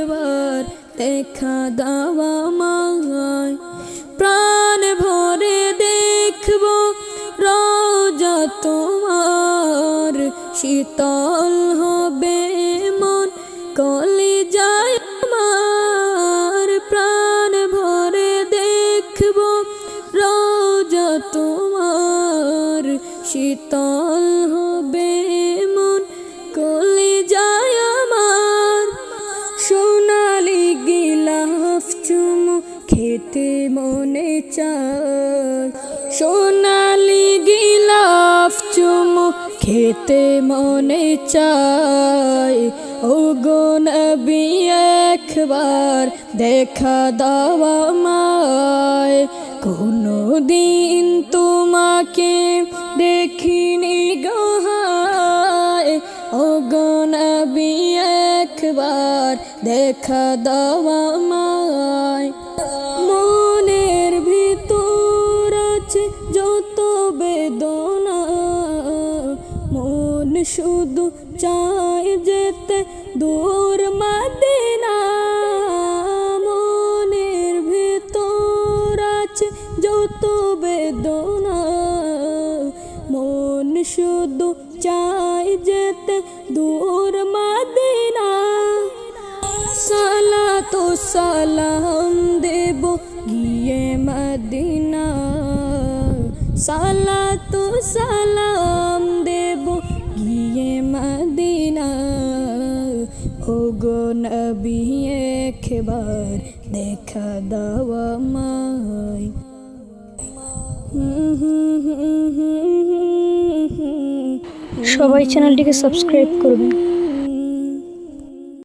একবার দেখা দাওয়া মায়। প্রাণ ভরে দেখব রোজা তোমার। শীতল হবে মন কলি যায় আমার। প্রাণ ভরে দেখব রোজা তোমার। শীতল খেতে মনে চায়। সোনালি গিলাফ চুমু খেতে মনে চায়। ও গো নবী, একবার দেখা দাওয়া মায় কোনো দিন তোমাকে দেখিনি গহায় ও গো নবী, একবার দেখা দাওয়া মায় মন শুধু চায় যেতে দূর মাদিনা। মনের ভিতর আছে যত বেদনা। মন শুধু চায় যেতে দূর মাদিনা। সালা তো সালাম দেব গিয়ে মদিনা। সালা তো সালাম ও গো নবী একবার দেখা দাওয়া মাই সবাই চ্যানেলটিকে সাবস্ক্রাইব করবেন